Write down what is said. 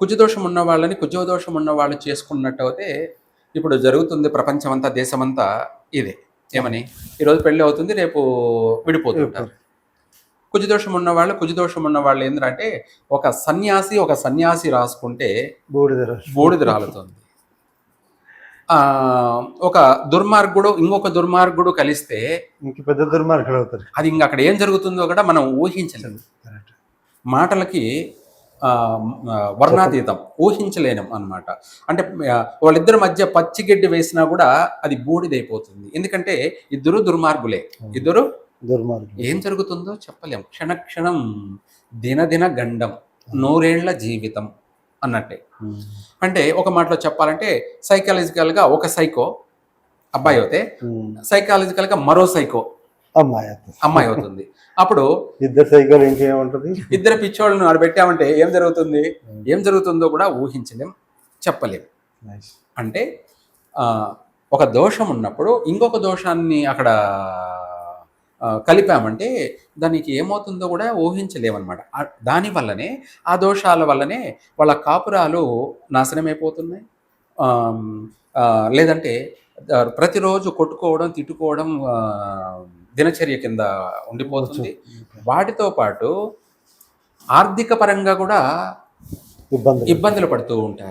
కుజదోషం ఉన్న వాళ్ళని కుజదోషం ఉన్న వాళ్ళు చేసుకున్నట్టు అయితే ఇప్పుడు జరుగుతుంది ప్రపంచమంతా దేశమంతా ఇదే. ఏమని? ఈరోజు పెళ్ళి అవుతుంది రేపు విడిపోతుంటారు. కుజదోషం ఉన్న వాళ్ళు కుజదోషం ఉన్న వాళ్ళు ఏంటంటే ఒక సన్యాసి ఒక సన్యాసి రాసుకుంటే బూడిద. బూడిద రాలుతుంది. ఆ, ఒక దుర్మార్గుడు ఇంకొక దుర్మార్గుడు కలిస్తే ఇంక పెద్ద దుర్మార్గుడు అవుతారు అది ఇంక అక్కడ ఏం జరుగుతుందో కూడా మనం కరెక్ట్. మాటలకి వర్ణాతీతం ఊహించలేనం అన్నమాట. అంటే వాళ్ళిద్దరి మధ్య పచ్చిగడ్డి వేసినా కూడా అది బూడిదైపోతుంది. ఎందుకంటే ఇద్దరు దుర్మార్గులే. ఇద్దరు దుర్మార్గుడు ఏం జరుగుతుందో చెప్పలేం. క్షణ క్షణం దినదిన గండం నూరేళ్ళ జీవితం అన్నట్టే. అంటే ఒక మాటలో చెప్పాలంటే సైకాలజికల్గా ఒక సైకో అబ్బాయి ఉమ్. సైకాలజికల్గా మరో సైకో అమ్మాయి అవుతుంది. అమ్మాయి అవుతుంది. అప్పుడు ఇద్దరు సైకిల్ ఇంకేముంటది? ఇద్దరు పిచ్చోళ్ళను ఆడ పెట్టామంటే ఏం జరుగుతుంది? ఏం జరుగుతుందో కూడా ఊహించలేం చెప్పలేం. అంటే ఒక దోషం ఉన్నప్పుడు ఇంకొక దోషాన్ని అక్కడ కలిపామంటే దానికి ఏమవుతుందో కూడా ఊహించలేమన్నమాట. దాని వల్లనే ఆ దోషాల వల్లనే వాళ్ళ కాపురాలు నాశనమైపోతున్నాయి. లేదంటే ప్రతిరోజు కొట్టుకోవడం తిట్టుకోవడం దినచర్య కింద ఉండిపోతుంది. వాటితో పాటు ఆర్థిక పరంగా కూడా ఇబ్బంది ఇబ్బందులు పడుతూ ఉంటారు.